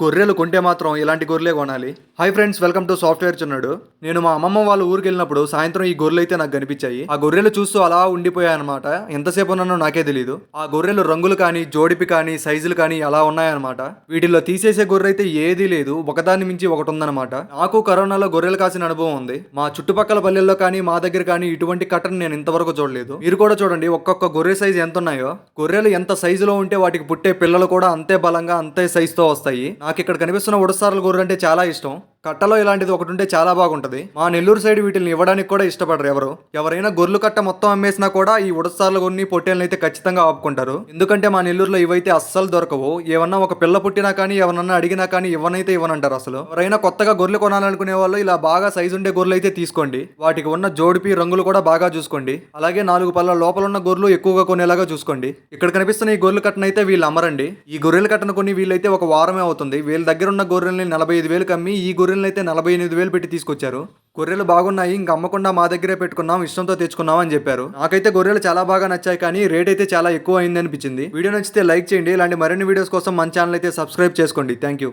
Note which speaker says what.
Speaker 1: గొర్రెలు కొంటే మాత్రం ఇలాంటి గొర్రెలే కొనాలి. Hi friends welcome to software చున్నాడు నేను మా అమ్మమ్మ వాళ్ళ ఊరికి వెళ్ళినప్పుడు సాయంత్రం ఈ గొర్రెలు అయితే నాకు కనిపించాయి. ఆ గొర్రెలు చూస్తూ అలా ఉండిపోయాయి అనమాట ఎంతసేపు ఉన్నానో నాకే తెలియదు ఆ గొర్రెలు రంగులు కానీ జోడిపి కానీ సైజులు కానీ అలా ఉన్నాయన్నమాట. వీటిల్లో తీసేసే గొర్రె అయితే ఏదీ లేదు. ఒకదాన్ని మించి ఒకటి ఉందన్నమాట నాకు కరోనాలో గొర్రెలు కాసిన అనుభవం ఉంది. మా చుట్టుపక్కల పల్లెల్లో కానీ మా దగ్గర కానీ ఇటువంటి కట్టను నేను ఇంతవరకు చూడలేదు. మీరు కూడా చూడండి ఒక్కొక్క గొర్రె సైజు ఎంత ఉన్నాయో గొర్రెలు ఎంత సైజులో ఉంటే వాటికి పుట్టే పిల్లలు కూడా అంతే బలంగా అంతే సైజుతో వస్తాయి. నాకు ఇక్కడ కనిపిస్తున్న ఉడసార్ల గొర్రె అంటే చాలా ఇష్టం. కట్టలో ఇలాంటిది ఒకటి ఉంటే చాలా బాగుంటుంది. మా నెల్లూరు సైడ్ వీటిని ఇవ్వడానికి కూడా ఇష్టపడరు ఎవరు. ఎవరైనా గొర్రెలు కట్ట మొత్తం అమ్మేసినా కూడా ఈ ఉడసార్లు కొన్ని పొట్టేలను అయితే ఖచ్చితంగా ఆపుకుంటారు. ఎందుకంటే మా నెల్లూరులో ఇవైతే అస్సలు దొరకవు. ఏమన్నా ఒక పిల్ల పుట్టినా కానీ ఎవరన్నా అడిగినా కానీ ఇవ్వనైతే ఇవ్వనంటారు అసలు. ఎవరైనా కొత్తగా గొర్రెలు కొనాలనుకునే వాళ్ళు ఇలా బాగా సైజు ఉండే గొర్రెలు అయితే తీసుకోండి. వాటికి ఉన్న జోడిపి రంగులు కూడా బాగా చూసుకోండి. అలాగే నాలుగు పళ్ళ లోపల ఉన్న గొర్రెలు ఎక్కువగా కొనేలాగా చూసుకోండి. ఇక్కడ కనిపిస్తున్న ఈ గొర్రెల అయితే వీళ్ళు అమరండి ఈ గొర్రెల కట్టను కొన్ని వీళ్ళైతే ఒక వారమే అవుతుంది. వీళ్ళ దగ్గర ఉన్న గొర్రెల్ని నలభై ఐదు వేలు కమ్మి ఈ గొర్రెలు గొర్రెలను అయితే నలభై ఎనిమిది వేలు పెట్టి తీసుకొచ్చారు. గొర్రెలు బాగున్నాయి ఇంక అమ్మకుండా మా దగ్గరే పెట్టుకున్నాం ఇష్టంతో తెచ్చుకున్నాం అని చెప్పారు. నాకైతే గొర్రెలు చాలా బాగా నచ్చాయి కానీ రేట్ అయితే చాలా ఎక్కువ అయింది అనిపించింది వీడియో నచ్చితే లైక్ చేయండి ఇలాంటి మరిన్ని వీడియోస్ కోసం మన ఛానల్ అయితే సబ్స్క్రైబ్ చేసుకోండి. Thank you